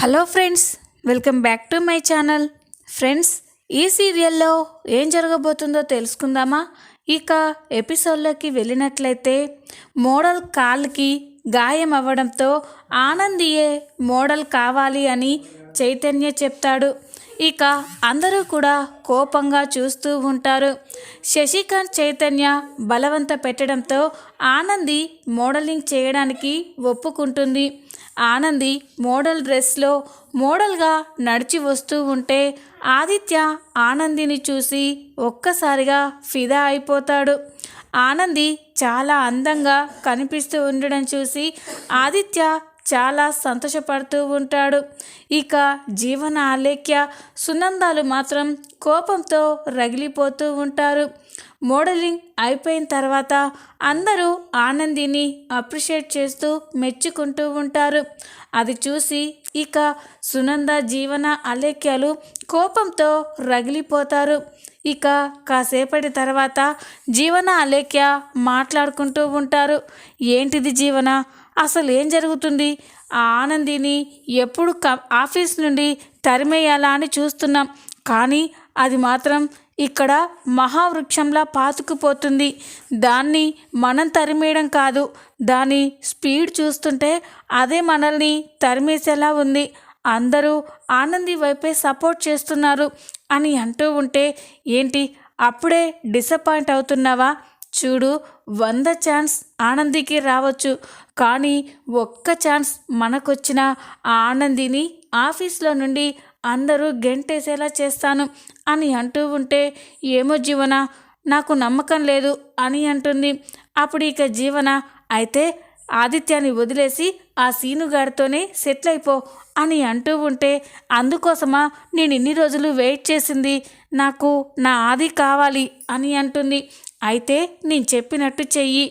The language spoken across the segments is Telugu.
Hello friends welcome back to my channel. Friends ఈ సీరియల్లో ఏం జరగబోతుందో తెలుసుకుందామా? ఇక ఎపిసోడ్లోకి వెళ్ళినట్లయితే మోడల్ కాల్కి గాయం అవ్వడంతో ఆనందియే మోడల్ కావాలి అని చైతన్య చెప్తాడు. ఇక అందరూ కూడా కోపంగా చూస్తూ ఉంటారు. శశికాంత్ చైతన్య బలవంత పెట్టడంతో ఆనంది మోడలింగ్ చేయడానికి ఒప్పుకుంటుంది. ఆనంది మోడల్ డ్రెస్లో మోడల్గా నడిచి వస్తూ ఉంటే ఆదిత్య ఆనందిని చూసి ఒక్కసారిగా ఫిదా అయిపోతాడు. ఆనంది చాలా అందంగా కనిపిస్తూ ఉండడం చూసి ఆదిత్య చాలా సంతోషపడుతూ ఉంటాడు. ఇక జీవన ఆలేఖ్య సునందాలు మాత్రం కోపంతో రగిలిపోతూ ఉంటారు. మోడలింగ్ అయిపోయిన తర్వాత అందరూ ఆనందిని అప్రిషియేట్ చేస్తూ మెచ్చుకుంటూ ఉంటారు. అది చూసి ఇక సునంద జీవన అలేఖ్యాలు కోపంతో రగిలిపోతారు. ఇక కాసేపటి తర్వాత జీవన అలేఖ్య మాట్లాడుకుంటూ ఉంటారు. ఏంటిది జీవన? అసలు ఏం జరుగుతుంది? ఆ ఆనందిని ఎప్పుడు క ఆఫీస్ నుండి తరిమేయాలా అని చూస్తున్నాం. కానీ అది మాత్రం ఇక్కడ మహావృక్షంలా పాతుకుపోతుంది. దాన్ని మనం తరిమేయడం కాదు. దాని స్పీడ్ చూస్తుంటే అదే మనల్ని తరిమేసేలా ఉంది. అందరూ ఆనంది వైపే సపోర్ట్ చేస్తున్నారు అని అంటూ ఉంటే ఏంటి? అప్పుడే డిసప్పాయింట్ అవుతున్నావా? చూడు వంద ఛాన్స్ ఆనందికి రావచ్చు. కానీ ఒక్క ఛాన్స్ మనకొచ్చిన ఆ ఆనందిని ఆఫీస్లో నుండి అందరూ గెంటేసేలా చేస్తాను అని అంటూ ఉంటే ఏమో జీవన నాకు నమ్మకం లేదు అని అంటుంది. అప్పుడు ఇక జీవన అయితే ఆదిత్యాన్ని వదిలేసి ఆ సీనుగాడితోనే సెటిల్ అయిపో అని అంటూ ఉంటే అందుకోసమా నేను ఇన్ని రోజులు వెయిట్ చేసింది? నాకు నా ఆది కావాలి అని అంటుంది. అయితే నేను చెప్పినట్టు చెయ్యి.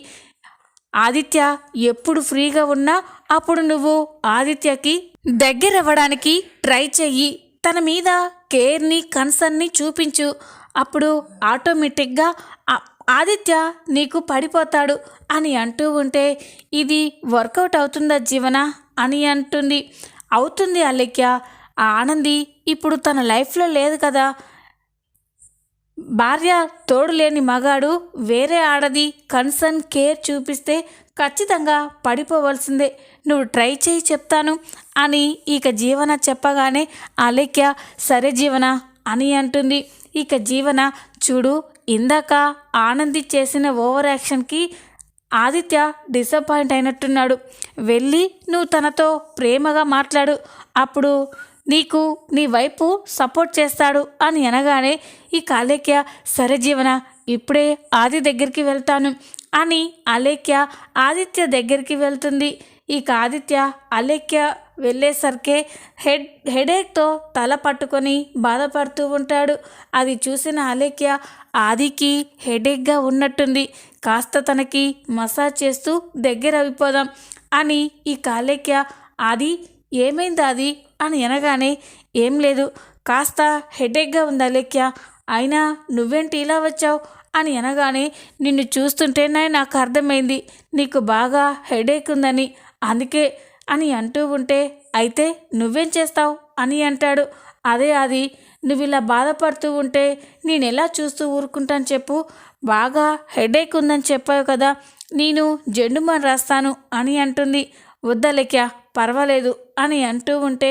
ఆదిత్య ఎప్పుడు ఫ్రీగా ఉన్నా అప్పుడు నువ్వు ఆదిత్యకి దగ్గరవ్వడానికి ట్రై చెయ్యి. తన మీద కేర్ని కన్సర్న్ని చూపించు. అప్పుడు ఆటోమేటిక్గా ఆదిత్య నీకు పడిపోతాడు అని అంటూ ఉంటే ఇది వర్కౌట్ అవుతుందా జీవన? అని అంటుంది. అవుతుంది అలెక్య ఆ ఆనంది ఇప్పుడు తన లైఫ్లో లేదు కదా. భార్య తోడులేని మగాడు వేరే ఆడది కన్సర్న్ కేర్ చూపిస్తే ఖచ్చితంగా పడిపోవలసిందే. నువ్వు ట్రై చేయి చెప్తాను అని ఇక జీవన చెప్పగానే అలేఖ్య సరే జీవన అని అంటుంది. ఇక జీవన చూడు ఇందాక ఆనంది చేసిన ఓవర్ యాక్షన్కి ఆదిత్య డిసప్పాయింట్ అయినట్టున్నాడు. వెళ్ళి నువ్వు తనతో ప్రేమగా మాట్లాడు. అప్పుడు నీకు నీ వైపు సపోర్ట్ చేస్తాడు అని అనగానే ఈ కాలేఖ్య సరే జీవన ఇప్పుడే ఆది దగ్గరికి వెళ్తాను అని అలేఖ్య ఆదిత్య దగ్గరికి వెళ్తుంది. ఇక ఆదిత్య అలేఖ్య వెళ్ళేసరికే హెడ్ హెడేక్తో తల పట్టుకొని బాధపడుతూ ఉంటాడు. అది చూసిన అలేఖ్య ఆదికి హెడేక్గా ఉన్నట్టుంది. కాస్త తనకి మసాజ్ చేస్తూ దగ్గర అయిపోదాం అని ఈ కాలేఖ్య ఆది ఏమైంది అది అని అనగానే ఏం లేదు కాస్త హెడేక్గా ఉందా లెక్క అయినా నువ్వేంటి ఇలా వచ్చావు? అని అనగానే నిన్ను చూస్తుంటేనే నాకు అర్థమైంది నీకు బాగా హెడేక్ ఉందని. అందుకే అని అంటూ ఉంటే అయితే నువ్వేం చేస్తావు? అని అంటాడు. అదే అది నువ్వు ఇలా బాధపడుతూ ఉంటే నేను ఎలా చూస్తూ ఊరుకుంటాను చెప్పు? బాగా హెడేక్ ఉందని చెప్పావు కదా నేను జెండుమని రాస్తాను అని అంటుంది. వద్దలేక్య పర్వాలేదు అని అంటూ ఉంటే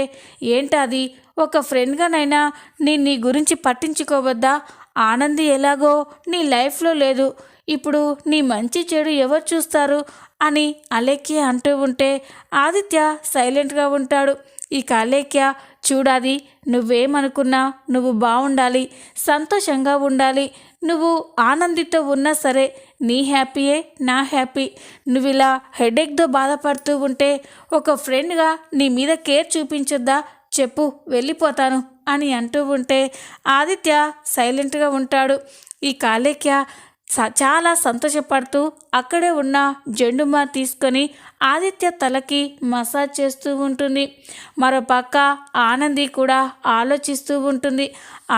ఏంటది? ఒక ఫ్రెండ్గానైనా నేను నీ గురించి పట్టించుకోవద్దా? ఆనంది ఎలాగో నీ లైఫ్లో లేదు. ఇప్పుడు నీ మంచి చెడు ఎవరు చూస్తారు? అని అలేఖ్య అంటూ ఉంటే ఆదిత్య సైలెంట్గా ఉంటాడు. ఇక అలేఖ్య చూడాది నువ్వేమనుకున్నా నువ్వు బాగుండాలి సంతోషంగా ఉండాలి. నువ్వు ఆనందితో ఉన్నా సరే నీ హ్యాపీయే నా హ్యాపీ. నువ్వు ఇలా హెడేక్తో బాధపడుతూ ఉంటే ఒక ఫ్రెండ్గా నీ మీద కేర్ చూపించొద్దా? చెప్పు వెళ్ళిపోతాను అని అంటూ ఉంటే ఆదిత్య సైలెంట్గా ఉంటాడు. ఈ కాలేక్య చాలా సంతోషపడుతూ అక్కడే ఉన్న జెండుమా తీసుకొని ఆదిత్య తలకి మసాజ్ చేస్తూ ఉంటుంది. మరోపక్క ఆనంది కూడా ఆలోచిస్తూ ఉంటుంది.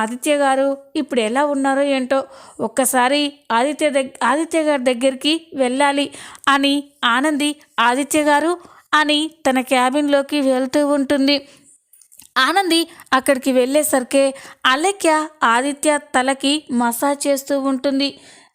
ఆదిత్య గారు ఇప్పుడు ఎలా ఉన్నారో ఏంటో ఒక్కసారి ఆదిత్య దగ్గ ఆదిత్య గారి దగ్గరికి వెళ్ళాలి అని ఆనంది ఆదిత్య గారు అని తన క్యాబిన్లోకి వెళ్తూ ఉంటుంది. ఆనంది అక్కడికి వెళ్ళేసరికి అలెక్య ఆదిత్య తలకి మసాజ్ చేస్తూ ఉంటుంది.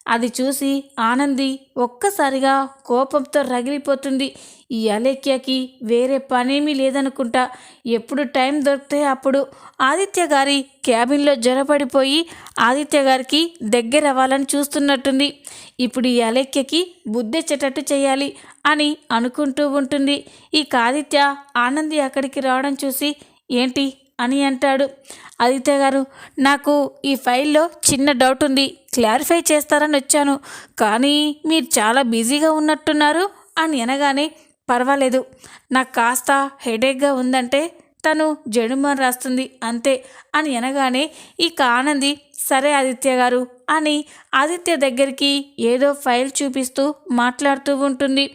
అది చూసి ఆనంది ఒక్కసారిగా కోపంతో రగిలిపోతుంది. ఈ అలేఖ్యకి వేరే పనేమీ లేదనుకుంటా. ఎప్పుడు టైం దొరికితే అప్పుడు ఆదిత్య గారి క్యాబిన్లో జ్వరపడిపోయి ఆదిత్య గారికి దగ్గర అవ్వాలని చూస్తున్నట్టుంది. ఇప్పుడు ఈ అలేఖ్యకి బుద్ధెచ్చేటట్టు చేయాలి అని అనుకుంటూ ఉంటుంది. ఈ ఆదిత్య ఆనంది అక్కడికి రావడం చూసి ఏంటి? అని అంటాడు. ఆదిత్య గారు నాకు ఈ ఫైల్లో చిన్న డౌట్ ఉంది. క్లారిఫై చేస్తారని వచ్చాను. కానీ మీరు చాలా బిజీగా ఉన్నట్టున్నారు అని అనగానే పర్వాలేదు. నాకు కాస్త హెడేక్గా ఉందంటే తను జడుమని రాస్తుంది అంతే అని అనగానే ఇక ఆనంది సరే ఆదిత్య గారు అని ఆదిత్య దగ్గరికి ఏదో ఫైల్ చూపిస్తూ మాట్లాడుతూ ఉంటుంది.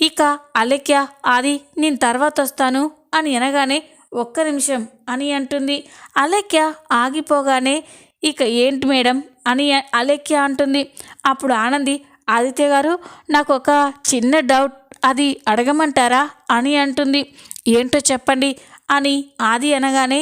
ఇక అలెక్య ఆది నేను తర్వాత వస్తాను అని అనగానే ఒక్క నిమిషం అని అంటుంది. అలెక్య ఆగిపోగానే ఇక ఏంటి మేడం? అని అలెక్య అంటుంది. అప్పుడు ఆనంది ఆదిత్య గారు నాకు ఒక చిన్న డౌట్ అది అడగమంటారా? అని అంటుంది. ఏంటో చెప్పండి అని ఆది అనగానే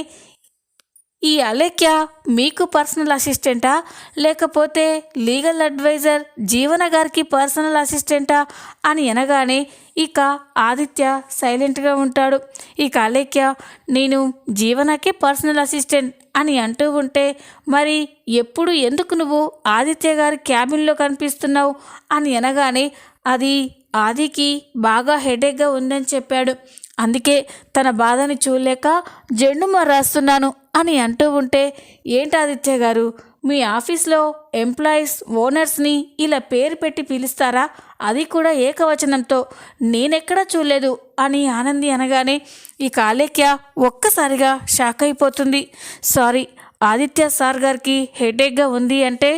ఈ అలేఖ్య మీకు పర్సనల్ అసిస్టెంటా లేకపోతే లీగల్ అడ్వైజర్ జీవన గారికి పర్సనల్ అసిస్టెంటా అని అనగానే ఇక ఆదిత్య సైలెంట్గా ఉంటాడు. ఇక అలేఖ్య నేను జీవనకే పర్సనల్ అసిస్టెంట్ అని అంటూ ఉంటే మరి ఎప్పుడు ఎందుకు నువ్వు ఆదిత్య గారి క్యాబిన్లో కనిపిస్తున్నావు? అని అనగానే అది ఆదికి బాగా హెడేక్గా ఉందని చెప్పాడు. అందుకే తన బాధని చూడలేక జెండుమ రాస్తున్నాను అని అంటూ ఉంటే ఏంటి ఆదిత్య గారు? మీ ఆఫీస్లో ఎంప్లాయీస్ ఓనర్స్ని ఇలా పేరు పెట్టి పిలుస్తారా? అది కూడా ఏకవచనంతో నేనెక్కడా చూడలేదు అని ఆనంది అనగానే ఈ కాలేక్య ఒక్కసారిగా షాక్ అయిపోతుంది. సారీ ఆదిత్య సార్ గారికి హెడేక్గా ఉంది అంటే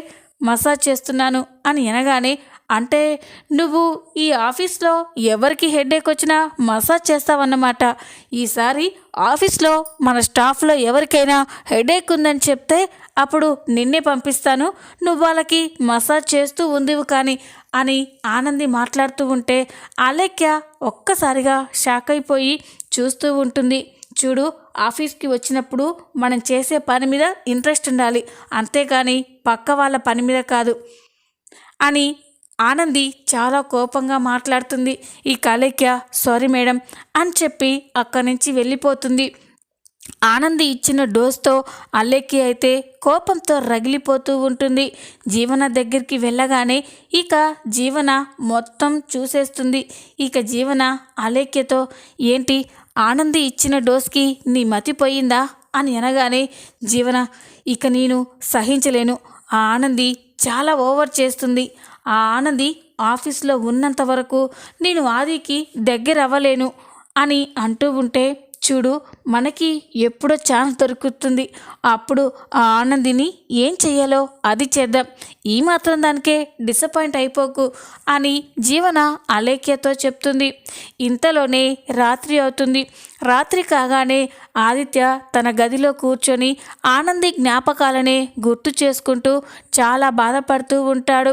మసాజ్ చేస్తున్నాను అని అనగానే అంటే నువ్వు ఈ ఆఫీస్లో ఎవరికి హెడేక్ వచ్చినా మసాజ్ చేస్తావన్నమాట. ఈసారి ఆఫీస్లో మన స్టాఫ్లో ఎవరికైనా హెడేక్ ఉందని చెప్తే అప్పుడు నిన్నే పంపిస్తాను. నువ్వు వాళ్ళకి మసాజ్ చేస్తూ ఉందివు కానీ అని ఆనంది మాట్లాడుతూ ఉంటే అలెక్య ఒక్కసారిగా షాక్ అయిపోయి చూస్తూ ఉంటుంది. చూడు ఆఫీస్కి వచ్చినప్పుడు మనం చేసే పని మీద ఇంట్రెస్ట్ ఉండాలి. అంతేగాని పక్క వాళ్ళ పని మీద కాదు. అని ఆనంది చాలా కోపంగా మాట్లాడుతుంది ఈ కలేఖ్య సారీ మేడం అని చెప్పి అక్కడి నుంచి వెళ్ళిపోతుంది. ఆనంది ఇచ్చిన డోస్తో అల్లెక్కి అయితే కోపంతో రగిలిపోతూ ఉంటుంది. జీవన దగ్గరికి వెళ్ళగానే ఇక జీవన మొత్తం చూసేస్తుంది. ఇక జీవన అలేఖ్యతో ఏంటి ఆనంది ఇచ్చిన డోస్కి నీ మతిపోయిందా అని అనగానే జీవన ఇక నేను సహించలేను. ఆ ఆనంది చాలా ఓవర్ చేస్తుంది. ఆ ఆనంది ఆఫీస్లో ఉన్నంత వరకు నేను ఆదికి దగ్గర అవ్వలేను అని అంటూ ఉంటే చూడు మనకి ఎప్పుడో ఛాన్స్ దొరుకుతుంది. అప్పుడు ఆ ఆనందిని ఏం చెయ్యాలో అది చేద్దాం. ఈ మాత్రం దానికే డిసప్పాయింట్ అయిపోకు అని జీవన అలేఖ్యతో చెప్తుంది. ఇంతలోనే రాత్రి అవుతుంది. రాత్రి కాగానే ఆదిత్య తన గదిలో కూర్చొని ఆనంది జ్ఞాపకాలనే గుర్తు చేసుకుంటూ చాలా బాధపడుతూ ఉంటాడు.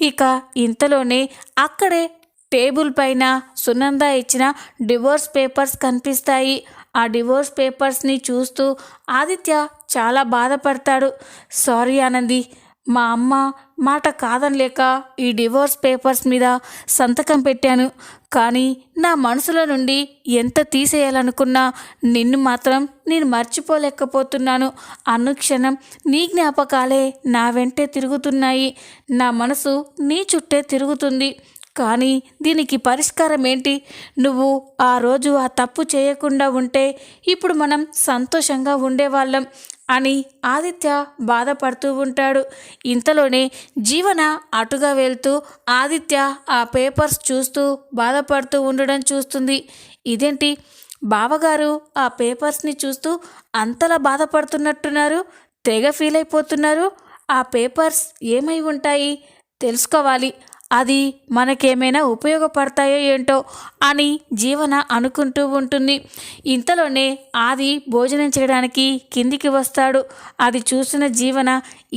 ఇక ఇంతలోనే అక్కడే టేబుల్ పైన సునంద ఇచ్చిన డివోర్స్ పేపర్స్ కనిపిస్తాయి. ఆ డివోర్స్ పేపర్స్ని చూస్తూ ఆదిత్య చాలా బాధపడతాడు. సారీ ఆనంది మా అమ్మ మాట కాదనలేక ఈ డివోర్స్ పేపర్స్ మీద సంతకం పెట్టాను. కానీ నా మనసులో నుండి ఎంత తీసేయాలనుకున్నా నిన్ను మాత్రం నేను మర్చిపోలేకపోతున్నాను. అనుక్షణం నీ జ్ఞాపకాలే నా వెంటే తిరుగుతున్నాయి. నా మనసు నీ చుట్టే తిరుగుతుంది. కానీ దీనికి పరిష్కారం ఏంటి నువ్వు ఆ రోజు ఆ తప్పు చేయకుండా ఉంటే ఇప్పుడు మనం సంతోషంగా ఉండేవాళ్ళం అని ఆదిత్య బాధపడుతూ ఉంటాడు. ఇంతలోనే జీవన అటుగా వెళ్తూ ఆదిత్య ఆ పేపర్స్ చూస్తూ బాధపడుతూ ఉండడం చూస్తుంది. ఇదేంటి? బావగారు ఆ పేపర్స్ని చూస్తూ అంతలా బాధపడుతున్నట్టున్నారు? తెగ ఫీల్ అయిపోతున్నారు ఆ పేపర్స్ ఏమై ఉంటాయి? తెలుసుకోవాలి. అది మనకేమైనా ఉపయోగపడతాయో ఏంటో అని జీవన అనుకుంటూ ఉంటుంది. ఇంతలోనే ఆది భోజనం చేయడానికి కిందికి వస్తాడు. అది చూసిన జీవన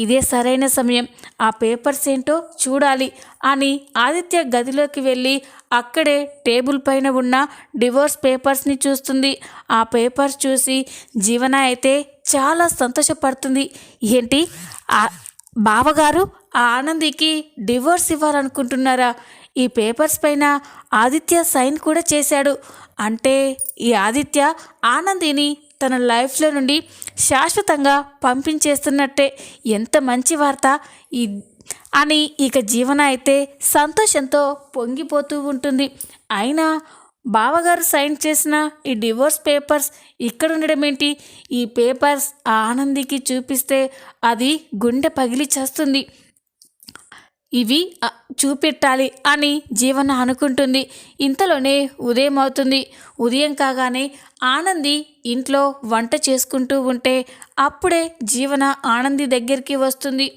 ఇదే సరైన సమయం. ఆ పేపర్స్ ఏంటో చూడాలి అని ఆదిత్య గదిలోకి వెళ్ళి అక్కడే టేబుల్ పైన ఉన్న డివోర్స్ పేపర్స్ని చూస్తుంది. ఆ పేపర్స్ చూసి జీవన అయితే చాలా సంతోషపడుతుంది. ఏంటి? బావగారు ఆ ఆనందికి డివోర్స్ ఇవ్వాలనుకుంటున్నారా? ఈ పేపర్స్ పైన ఆదిత్య సైన్ కూడా చేశాడు. అంటే ఈ ఆదిత్య ఆనందిని తన లైఫ్లో నుండి శాశ్వతంగా పంపించేస్తున్నట్టే. ఎంత మంచి వార్త. ఈ అని ఇక జీవన అయితే సంతోషంతో పొంగిపోతూ ఉంటుంది. అయినా బావగారు సైన్ చేసిన ఈ డివోర్స్ పేపర్స్ ఇక్కడ ఉండడం ఏంటి? ఈ పేపర్స్ ఆ ఆనందికి చూపిస్తే అది గుండె పగిలి చేస్తుంది. ఇవి చూపెట్టాలి అని జీవన అనుకుంటుంది. ఇంతలోనే ఉదయం అవుతుంది. ఉదయం కాగానే ఆనంది ఇంట్లో వంట చేసుకుంటూ ఉంటే అప్పుడే జీవన ఆనంది దగ్గరికి వస్తుంది.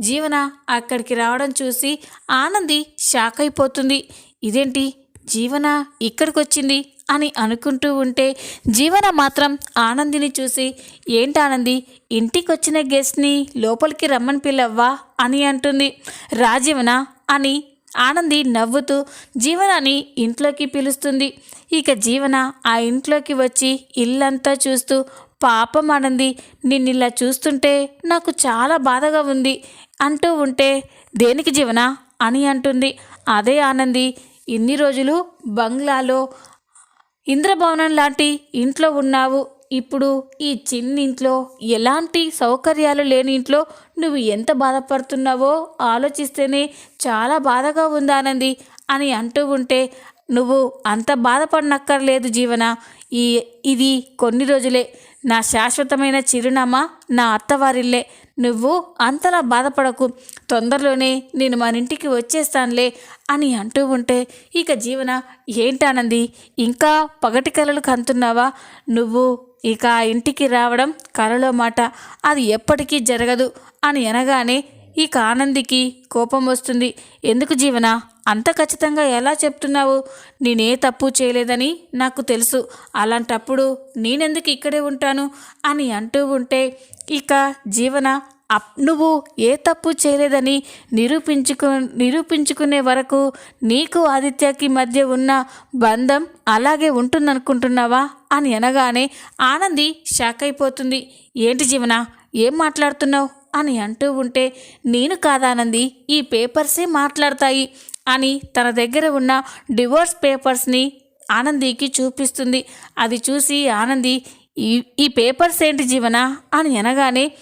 జీవన అక్కడికి రావడం చూసి ఆనంది షాక్ అయిపోతుంది. ఇదేంటి? జీవన ఇక్కడికి వచ్చింది అని అనుకుంటూ ఉంటే జీవన మాత్రం ఆనందిని చూసి ఏంటి ఆనంది ఇంటికి వచ్చిన గెస్ట్ని లోపలికి రమ్మని పిల్లవ్వా అని అంటుంది. రాజీవన? అని ఆనంది నవ్వుతూ జీవనాన్ని ఇంట్లోకి పిలుస్తుంది. ఇక జీవన ఆ ఇంట్లోకి వచ్చి ఇల్లంతా చూస్తూ పాపం ఆనంది నిన్నిలా చూస్తుంటే నాకు చాలా బాధగా ఉంది అంటూ ఉంటే దేనికి జీవన? అని అంటుంది. అదే ఆనంది ఇన్ని రోజులు బంగ్లాలో ఇంద్రభవనం లాంటి ఇంట్లో ఉన్నావు. ఇప్పుడు ఈ చిన్నింట్లో ఎలాంటి సౌకర్యాలు లేని ఇంట్లో నువ్వు ఎంత బాధపడుతున్నావో ఆలోచిస్తేనే చాలా బాధగా ఉందానంది అని అంటూ ఉంటే నువ్వు అంత బాధపడనక్కర్లేదు జీవన. ఈ ఇది కొన్ని రోజులే. నా శాశ్వతమైన చిరునామా నా అత్తవారిల్లే. నువ్వు అంతలా బాధపడకు. తొందరలోనే నేను మన ఇంటికి వచ్చేస్తానులే అని అంటూ ఉంటే ఇక జీవన ఏంటానంది? ఇంకా పగటి కలలు కంతున్నావా? నువ్వు ఇక ఆ ఇంటికి రావడం కలలో మాట. అది ఎప్పటికీ జరగదు అని అనగానే ఇక ఆనందికి కోపం వస్తుంది. ఎందుకు జీవన? అంత ఖచ్చితంగా ఎలా చెప్తున్నావు? నేనే తప్పు చేయలేదని నాకు తెలుసు. అలాంటప్పుడు నేనెందుకు ఇక్కడే ఉంటాను? అని అంటూ ఉంటే ఇక జీవన అప్ నువ్వు ఏ తప్పు చేయలేదని నిరూపించుకు నిరూపించుకునే వరకు నీకు ఆదిత్యకి మధ్య ఉన్న బంధం అలాగే ఉంటుందనుకుంటున్నావా? అని అనగానే ఆనంది షాక్ అయిపోతుంది. ఏంటి జీవన ఏం మాట్లాడుతున్నావు? అని అంటూ ఉంటే నేను కాదానంది ఈ పేపర్సే మాట్లాడతాయి. అని తన దగ్గర ఉన్న డివోర్స్ పేపర్స్ని ఆనందికి చూపిస్తుంది. అది చూసి ఆనంది ఈ ఈ పేపర్స్ ఏంటి జీవన? అని అనగానే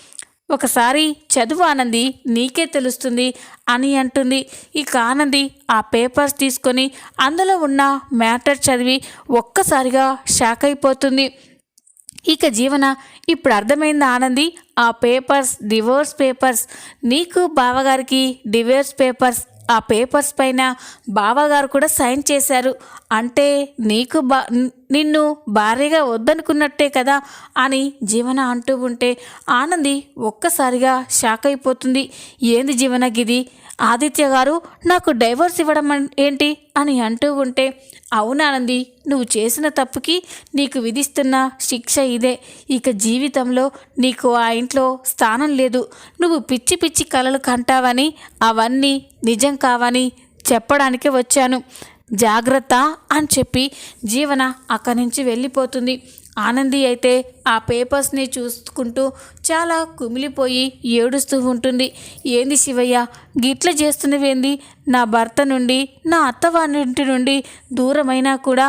ఒకసారి చదువు ఆనంది నీకే తెలుస్తుంది అని అంటుంది. ఇక ఆనంది ఆ పేపర్స్ తీసుకొని అందులో ఉన్న మ్యాటర్ చదివి ఒక్కసారిగా షాక్ అయిపోతుంది. ఇక జీవన ఇప్పుడు అర్థమైంది ఆనంది? ఆ పేపర్స్ డివోర్స్ పేపర్స్ నీకు బావగారికి డివోర్స్ పేపర్స్ ఆ పేపర్స్ పైన బావగారు కూడా సైన్ చేశారు. అంటే నీకు బా నిన్ను భార్యగా వద్దనుకున్నట్టే కదా అని జీవన అంటూ ఉంటే ఆనంది ఒక్కసారిగా షాక్ అయిపోతుంది. ఏంది జీవన గిది? ఆదిత్య గారు నాకు డైవర్స్ ఇవ్వడం ఏంటి? అని అంటూ ఉంటే అవునానంది నువ్వు చేసిన తప్పుకి నీకు విధిస్తున్న శిక్ష ఇదే. ఇక జీవితంలో నీకు ఆ ఇంట్లో స్థానం లేదు. నువ్వు పిచ్చి పిచ్చి కలలు కంటావని అవన్నీ నిజం కావని చెప్పడానికి వచ్చాను. జాగ్రత్త అని చెప్పి జీవన అక్కడి నుంచి వెళ్ళిపోతుంది. ఆనంది అయితే ఆ పేపర్స్ని చూసుకుంటూ చాలా కుమిలిపోయి ఏడుస్తూ ఉంటుంది. ఏంది శివయ్య గిట్ల చేస్తున్నవేంది? నా భర్త నుండి నా అత్తవారింటి నుండి దూరమైనా కూడా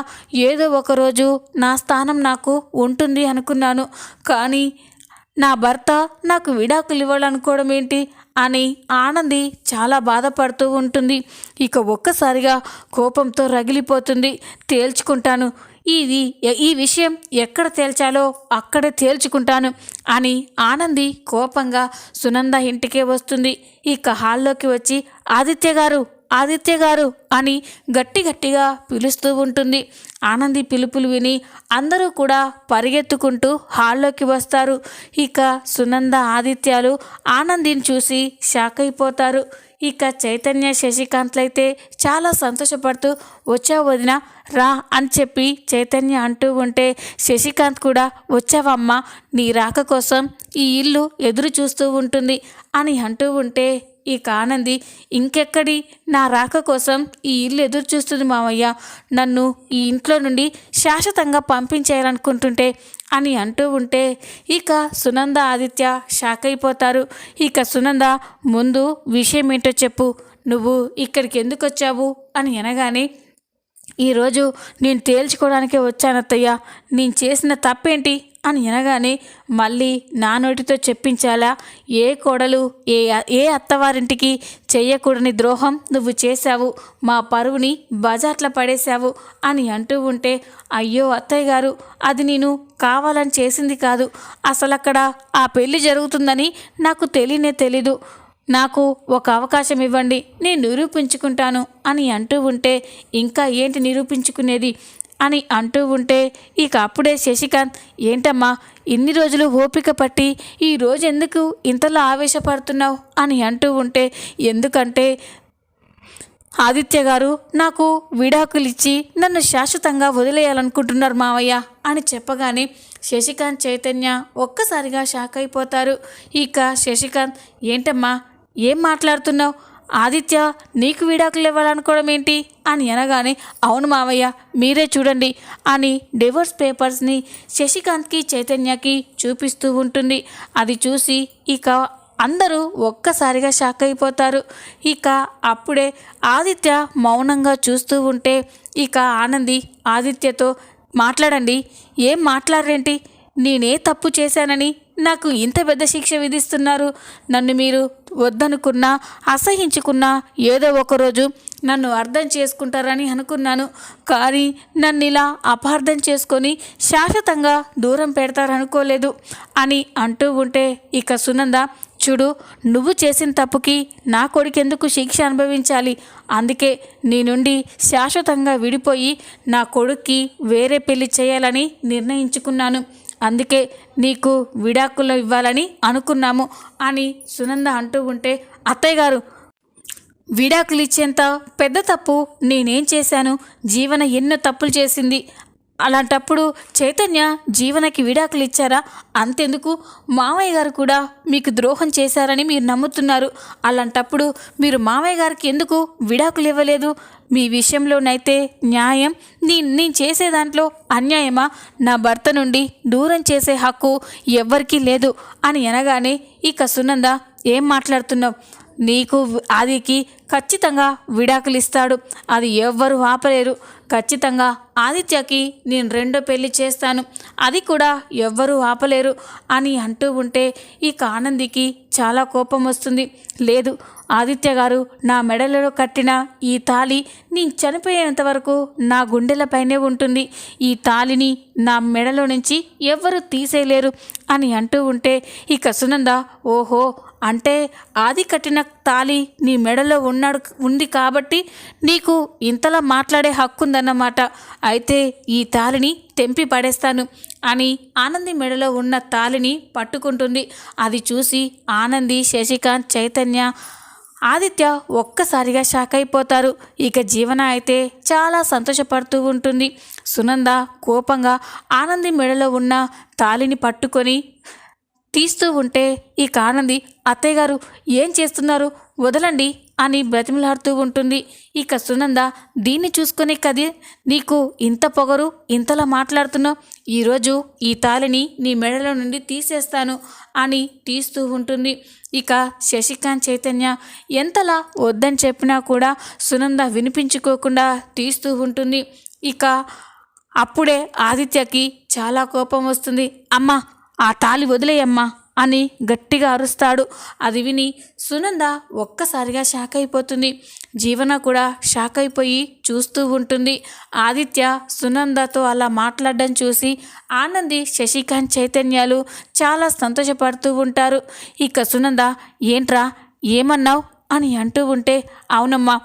ఏదో ఒకరోజు నా స్థానం నాకు ఉంటుంది అనుకున్నాను. కానీ నా భర్త నాకు విడాకులు ఇవ్వాలనుకోవడం ఏంటి? అని ఆనంది చాలా బాధపడుతూ ఉంటుంది. ఇక ఒక్కసారిగా కోపంతో రగిలిపోతుంది. తేల్చుకుంటాను. ఇది ఈ విషయం ఎక్కడ తేల్చాలో అక్కడే తేల్చుకుంటాను అని ఆనంది కోపంగా సునంద ఇంటికే వస్తుంది. ఇక హాల్లోకి వచ్చి ఆదిత్య గారు ఆదిత్య గారు అని గట్టి గట్టిగా పిలుస్తూ ఉంటుంది. ఆనంది పిలుపులు విని అందరూ కూడా పరిగెత్తుకుంటూ హాల్లోకి వస్తారు. ఇక సునంద ఆదిత్యాలు ఆనందిని చూసి షాక్ అయిపోతారు ఇక చైతన్య శశికాంత్లైతే అయితే చాలా సంతోషపడుతూ వచ్చావు వదిన రా అని చెప్పి చైతన్య అంటూ ఉంటే శశికాంత్ కూడా వచ్చావమ్మా నీ రాక కోసం ఈ ఇల్లు ఎదురు చూస్తూ ఉంటుంది అని అంటూ ఉంటే ఇక ఆనంది ఇంకెక్కడి? నా రాక కోసం ఈ ఇల్లు ఎదురు చూస్తుంది మామయ్య నన్ను ఈ ఇంట్లో నుండి శాశ్వతంగా పంపించేయాలనుకుంటుంటే అని అంటూ ఉంటే ఇక సునంద ఆదిత్య షాక్ అయిపోతారు. ఇక సునంద ముందు విషయం ఏంటో చెప్పు. నువ్వు ఇక్కడికి ఎందుకు వచ్చావు? అని అనగానే ఈరోజు నేను తేల్చుకోవడానికే వచ్చానత్తయ్య. నేను చేసిన తప్పేంటి? అని అనగానే మళ్ళీ నా నోటితో చెప్పించాలా? ఏ కోడలు ఏ ఏ అత్తవారింటికి చెయ్యకూడని ద్రోహం నువ్వు చేశావు? మా పరువుని బజార్ల పడేశావు అని అంటూ ఉంటే అయ్యో అత్తయ్య గారు అది నేను కావాలని చేసింది కాదు. అసలు అక్కడ ఆ పెళ్ళి జరుగుతుందని నాకు తెలియనే తెలీదు. నాకు ఒక అవకాశం ఇవ్వండి నేను నిరూపించుకుంటాను అని అంటూ ఉంటే ఇంకా ఏంటి నిరూపించుకునేది? అని అంటూ ఉంటే ఇక అప్పుడే శశికాంత్ ఏంటమ్మా ఇన్ని రోజులు ఓపిక పట్టి ఈ రోజు ఎందుకు ఇంతలా ఆవేశపడుతున్నావు? అని అంటూ ఉంటే ఎందుకంటే ఆదిత్య గారు నాకు విడాకులిచ్చి నన్ను శాశ్వతంగా వదిలేయాలనుకుంటున్నారు మావయ్య అని చెప్పగానే శశికాంత్ చైతన్య ఒక్కసారిగా షాక్ అయిపోతారు. ఇక శశికాంత్ ఏంటమ్మా ఏం మాట్లాడుతున్నావు? ఆదిత్య నీకు విడాకులు ఇవ్వాలనుకోవడం ఏంటి? అని అనగానే అవును మావయ్య మీరే చూడండి అని డివోర్స్ పేపర్స్ని శశికాంత్కి చైతన్యకి చూపిస్తూ ఉంటుంది. అది చూసి ఇక అందరూ ఒక్కసారిగా షాక్ అయిపోతారు. ఇక అప్పుడే ఆదిత్య మౌనంగా చూస్తూ ఉంటే ఇక ఆనంది ఆదిత్యతో మాట్లాడండి ఏం మాట్లాడరేంటి? నేనే తప్పు చేశానని నాకు ఇంత పెద్ద శిక్ష విధిస్తున్నారు. నన్ను మీరు వద్దనుకున్నా అసహించుకున్నా ఏదో ఒకరోజు నన్ను అర్థం చేసుకుంటారని అనుకున్నాను. కానీ నన్ను ఇలా అపార్థం చేసుకొని శాశ్వతంగా దూరం పెడతారనుకోలేదు అని అంటూ ఉంటే ఇక సునంద చూడు నువ్వు చేసిన తప్పుకి నా కొడుకెందుకు శిక్ష అనుభవించాలి? అందుకే నీ నుండి శాశ్వతంగా విడిపోయి నా కొడుక్కి వేరే పెళ్ళి చేయాలని నిర్ణయించుకున్నాను. అందుకే నీకు విడాకులు ఇవ్వాలని అనుకున్నాము అని సునంద అంటూ ఉంటే అత్తయ్య గారు విడాకులు ఇచ్చేంత పెద్ద తప్పు నేనేం చేశాను? జీవన ఎన్నో తప్పులు చేసింది. అలాంటప్పుడు చైతన్య జీవనకి విడాకులు ఇచ్చారా? అంతెందుకు. మామయ్య గారు కూడా మీకు ద్రోహం చేశారని మీరు నమ్ముతున్నారు. అలాంటప్పుడు మీరు మామయ్య గారికి ఎందుకు విడాకులు ఇవ్వలేదు? మీ విషయంలోనైతే న్యాయం. నీ నేను చేసే దాంట్లో అన్యాయమా? నా భర్త నుండి దూరం చేసే హక్కు ఎవ్వరికీ లేదు అని అనగానే ఇక సునంద ఏం మాట్లాడుతున్నావు? నీకు ఆదికి ఖచ్చితంగా విడాకులు ఇస్తాడు. అది ఎవ్వరు ఆపలేరు. ఖచ్చితంగా ఆదిత్యకి నేను రెండో పెళ్ళి చేస్తాను. అది కూడా ఎవ్వరూ ఆపలేరు అని అంటూ ఉంటే ఈ ఆనందికి చాలా కోపం వస్తుంది. లేదు ఆదిత్య గారు నా మెడలలో కట్టిన ఈ తాళి నేను చనిపోయేంత వరకు నా గుండెలపైనే ఉంటుంది. ఈ తాళిని నా మెడలో నుంచి ఎవ్వరూ తీసేయలేరు అని అంటూ ఉంటే ఇక సునంద ఓహో అంటే ఆది కట్టిన తాళి నీ మెడలో ఉన్నాడు ఉంది కాబట్టి నీకు ఇంతలా మాట్లాడే హక్కు ఉందన్నమాట అయితే ఈ తాళిని తెంపి పడేస్తాను అని ఆనంది మెడలో ఉన్న తాళిని పట్టుకుంటుంది. అది చూసి ఆనంది శశికాంత్ చైతన్య ఆదిత్య ఒక్కసారిగా షాక్ అయిపోతారు. ఇక జీవన అయితే చాలా సంతోషపడుతూ ఉంటుంది. సునంద కోపంగా ఆనంది మెడలో ఉన్న తాలిని పట్టుకొని తీస్తూ ఉంటే ఈ కానంది అత్తయ్య గారు ఏం చేస్తున్నారు? వదలండి అని బ్రతిమలాడుతూ ఉంటుంది. ఇక సునంద దీన్ని చూసుకునే కది నీకు ఇంత పొగరు ఇంతలా మాట్లాడుతున్నావు? ఈరోజు ఈ తాలిని నీ మెడలో నుండి తీసేస్తాను అని తీస్తూ ఉంటుంది. ఇక శశికాంత్ చైతన్య ఎంతలా వద్దని చెప్పినా కూడా సునంద వినిపించుకోకుండా తీస్తూ ఉంటుంది. ఇక అప్పుడే ఆదిత్యకి చాలా కోపం వస్తుంది. అమ్మ ఆ తాలి వదిలేయమ్మా అని గట్టిగా అరుస్తాడు. అది విని సునంద ఒక్కసారిగా షాక్ అయిపోతుంది. జీవన కూడా షాక్ అయిపోయి చూస్తూ ఉంటుంది. ఆదిత్య సునందతో అలా మాట్లాడడం చూసి ఆనంది శశికాంత్ చైతన్యాలు చాలా సంతోషపడుతూ ఉంటారు. ఇక సునంద ఏంట్రా ఏమన్నావు? అని అంటూ ఉంటే అవునమ్మా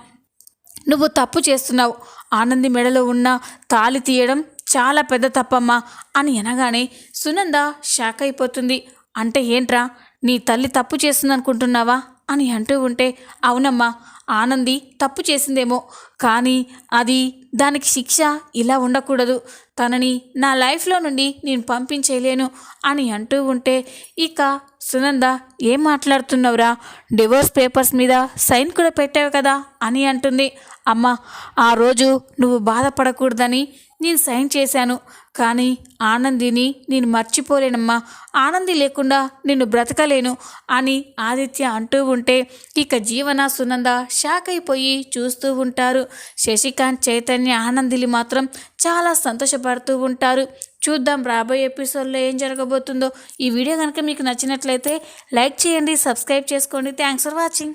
నువ్వు తప్పు చేస్తున్నావు. ఆనంది మెడలో ఉన్న తాలి తీయడం చాలా పెద్ద తప్పమ్మా అని అనగానే సునంద షాక్ అయిపోతుంది. అంటే ఏంట్రా నీ తల్లి తప్పు చేస్తుందనుకుంటున్నావా అని అంటూ ఉంటే అవునమ్మా ఆనంది తప్పు చేసిందేమో కానీ అది దానికి శిక్ష ఇలా ఉండకూడదు. తనని నా లైఫ్లో నుండి నేను పంపించేయలేను అని అంటూ ఉంటే ఇక సునంద ఏం మాట్లాడుతున్నావురా? డివోర్స్ పేపర్స్ మీద సైన్ కూడా పెట్టావు కదా అని అంటుంది. అమ్మ ఆ రోజు నువ్వు బాధపడకూడదని నేను సైన్ చేశాను. కానీ ఆనందిని నేను మర్చిపోలేనమ్మా. ఆనంది లేకుండా నిన్ను బ్రతకలేను అని ఆదిత్య అంటూ ఉంటే ఇక జీవన సునంద షాక్ అయిపోయి చూస్తూ ఉంటారు. శశికాంత్ చైతన్య ఆనందిని మాత్రం చాలా సంతోషపడుతూ ఉంటారు. చూద్దాం రాబోయే ఎపిసోడ్లో ఏం జరగబోతుందో. ఈ వీడియో కనుక మీకు నచ్చినట్లయితే లైక్ చేయండి సబ్స్క్రైబ్ చేసుకోండి. Thanks for watching.